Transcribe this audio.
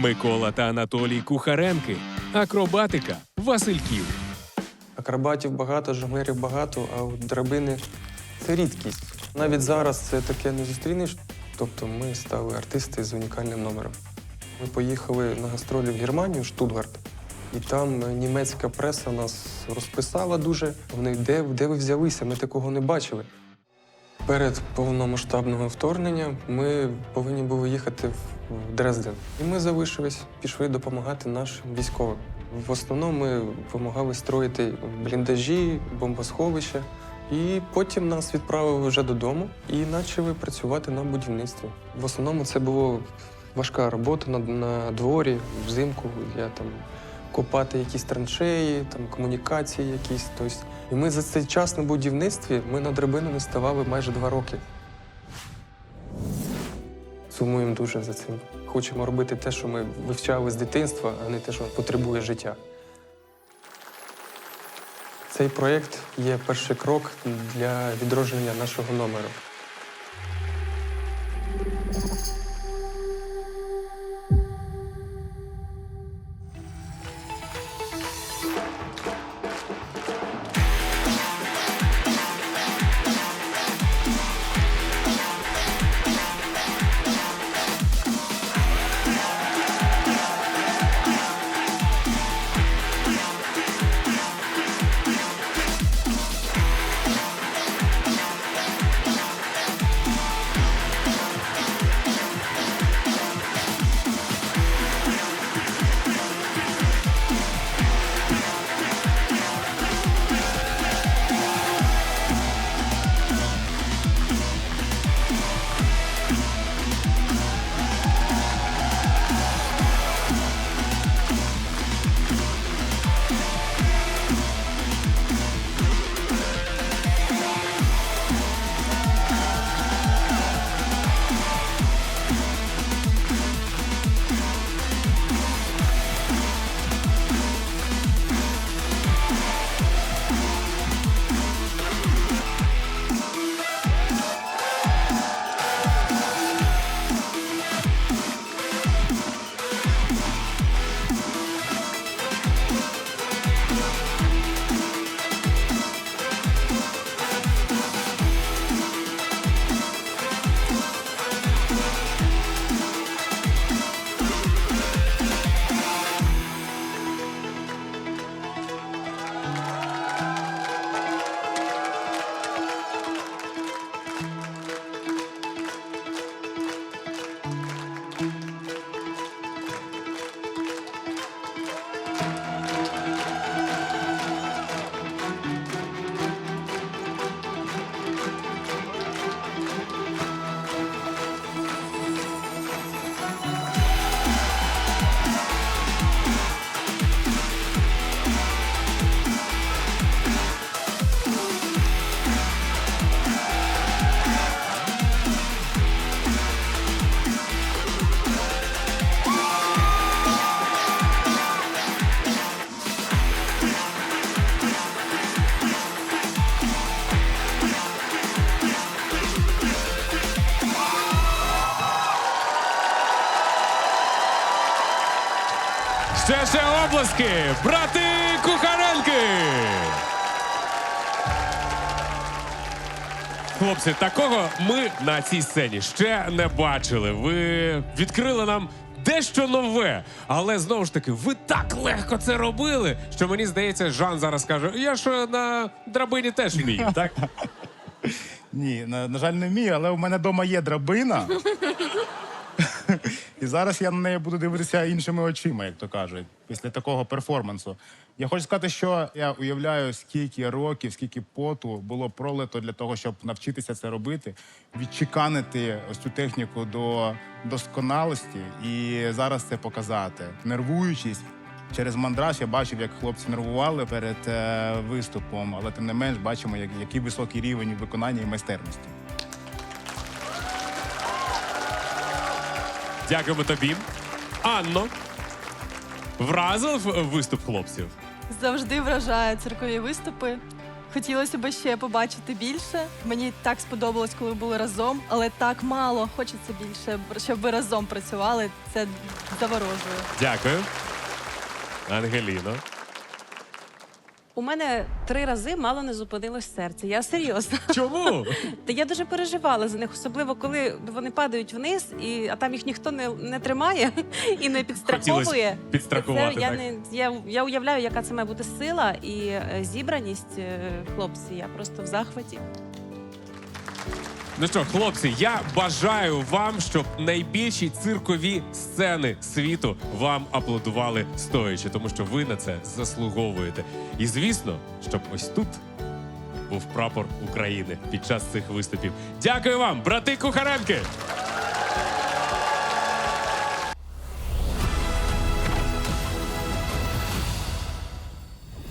Микола та Анатолій Кухаренки, акробатика Васильків. Акробатів багато, жонглерів багато, а от драбини це рідкість. Навіть зараз це таке не зустрінеш. Тобто ми стали артисти з унікальним номером. Ми поїхали на гастролі в Германію, Штутгарт, і там німецька преса нас розписала дуже. Вони де, де ви взялися? Ми такого не бачили. Перед повномасштабного вторгнення ми повинні були їхати в Дрезден. І ми залишились, пішли допомагати нашим військовим. В основному ми допомагали строїти бліндажі, бомбосховища. І потім нас відправили вже додому і почали працювати на будівництві. В основному це була важка робота на, на дворі, взимку. Я там копати якісь траншеї, там комунікації якісь. Тобто. І ми за цей час на будівництві ми на драбину не ставали майже два роки. Сумуємо дуже за цим. Хочемо робити те, що ми вивчали з дитинства, а не те, що потребує життя. Цей проєкт є перший крок для відродження нашого номеру. Ще обласки! Брати Кухаренки! Хлопці, такого ми на цій сцені ще не бачили. Ви відкрили нам дещо нове. Але знову ж таки, ви так легко це робили, що мені здається, Жан зараз каже: я ж на драбині теж вмію, так? Ні, на, на жаль, не вмію, але у мене вдома є драбина. І зараз я на неї буду дивитися іншими очима, як то кажуть, після такого перформансу. Я хочу сказати, що я уявляю, скільки років, скільки поту було пролито для того, щоб навчитися це робити, відчеканити ось цю техніку до досконалості і зараз це показати. Нервуючись, через мандраж я бачив, як хлопці нервували перед е, виступом, але тим не менш бачимо, як, який високий рівень виконання і майстерності. Дякуємо тобі. Анно, вразив виступ хлопців? Завжди вражає циркові виступи. Хотілося б ще побачити більше. Мені так сподобалось, коли були разом, але так мало. Хочеться більше, щоб ви разом працювали. Це заворожує. Дякую. Ангеліно. У мене три рази мало не зупинилось серце. Я серйозно. Чому? Та я дуже переживала за них, особливо коли вони падають вниз, і а там їх ніхто не, не тримає і не підстраховує. Хотілося підстрахувати, Це я так? не я, я уявляю, яка це має бути сила і е, зібраність е, хлопці. Я просто в захваті. Ну що, хлопці, я бажаю вам, щоб найбільші циркові сцени світу вам аплодували стоячи, тому що ви на це заслуговуєте. І звісно, щоб ось тут був прапор України під час цих виступів. Дякую вам, брати Кухаренки!